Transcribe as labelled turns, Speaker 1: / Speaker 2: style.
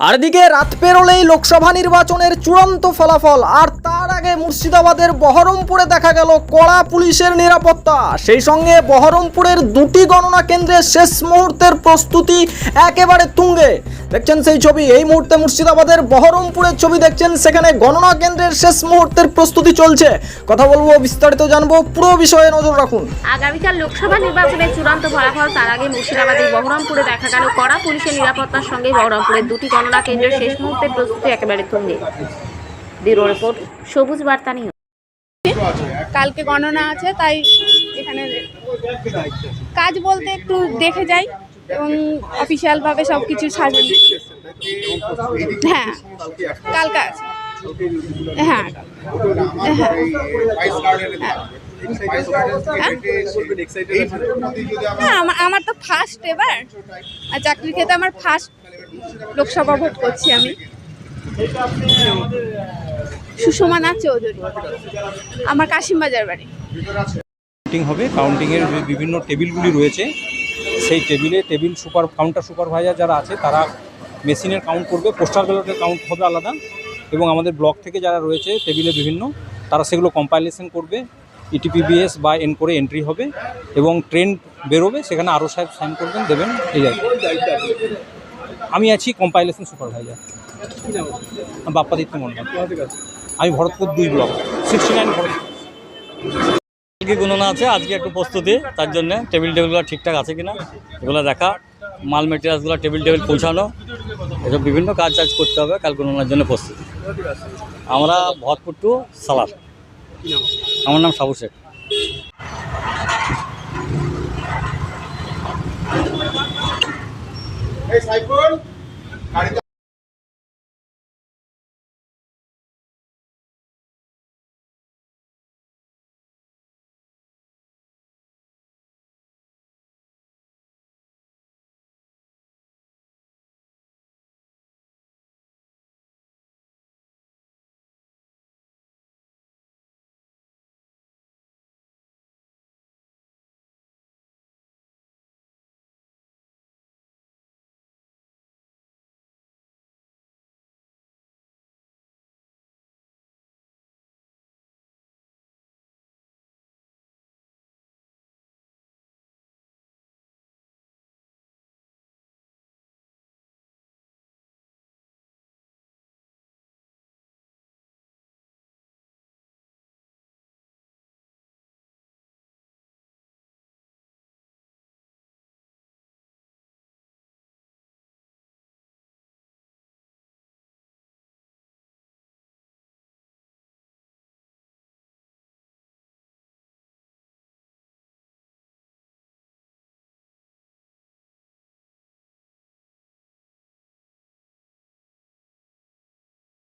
Speaker 1: আর দিকে রাত পেরোলেই লোকসভা নির্বাচনের চূড়ান্ত ফলাফল, আর তার আগে মুর্শিদাবাদের বহরমপুরে দেখা গেল কড়া পুলিশের নিরাপত্তা। সেই সঙ্গে বহরমপুরের দুটি গণনা কেন্দ্রে শেষ মুহূর্তের প্রস্তুতি একেবারে তুঙ্গে। দেখছেন সেই ছবি এই মুহূর্তে মুর্শিদাবাদের বহরমপুরের ছবি দেখছেন। সেখানে গণনা কেন্দ্রের শেষ মুহূর্তের প্রস্তুতি চলছে। কথা বলব বিস্তারিত জানব পুরো বিষয়ে নজর রাখুন।
Speaker 2: আগামীকাল লোকসভা নির্বাচনের চূড়ান্ত ফলাফল তার আগে মুর্শিদাবাদের বহরমপুরে দেখা গেল কড়া পুলিশের নিরাপত্তার সঙ্গে বহরমপুরের দুটি গণনা কেন্দ্রের শেষ মুহূর্তের প্রস্তুতি একেবারে তুঙ্গে ব্যুরো রিপোর্ট সবুজ বার্তা নিউজ।
Speaker 3: কালকে গণনা আছে তাই এখানে কাজ বলতে একটু দেখে যাই। এবং অফিসিয়াল ভাবে সব কিছু সাজানো হ্যাঁ। কালকে হ্যাঁ। হ্যাঁ। হ্যাঁ আমার তো ফার্স্ট এবার। আর চাকরির ক্ষেত্রে আমার ফার্স্ট লোকসভা ভোট করছি আমি। সুষমা নাথ চৌধুরী। আমার কাশিমবাজার বাড়ি।
Speaker 4: হবে। কাউন্টিংয়ের বিভিন্ন টেবিলগুলি রয়েছে। সেই টেবিলে টেবিল সুপার, কাউন্টার সুপারভাইজার যারা আছে, তারা মেশিনের কাউন্ট করবে, পোস্টাল ব্যালটের কাউন্ট হবে আলাদা এবং আমাদের ব্লক থেকে যারা রয়েছে, টেবিলে বিভিন্ন, তারা সেগুলো কম্পাইলেশন করবে E ইটিপিবিএস বা এন করে এন্ট্রি হবে এবং ট্রেন বেরোবে, সেখানে আরও সাহেব সাইন করবেন, দেবেন, এই আমি আছি কম্পাইলেশন সুপারভাইজার বাপ্পাদিত্য মন্ডল আমি ভরতপুর দুই ব্লক সিক্সটি নাইন ভরতপুর।
Speaker 5: কালকে গণনা আছে? আজকে একটু প্রস্তুতি, তার জন্য টেবিল টেবিলগুলো ঠিকঠাক আছে কিনা এগুলো দেখা। মাল মেটেরিয়ালসগুলো টেবিল টেবিল পৌঁছানো। এসব বিভিন্ন কাজ টাজ করতে হবে, কাল গণনার জন্য প্রস্তুতি। আমরা ভরতপুর টু সালার। আমার নাম সাবু শেখ।
Speaker 6: এই সাইফুল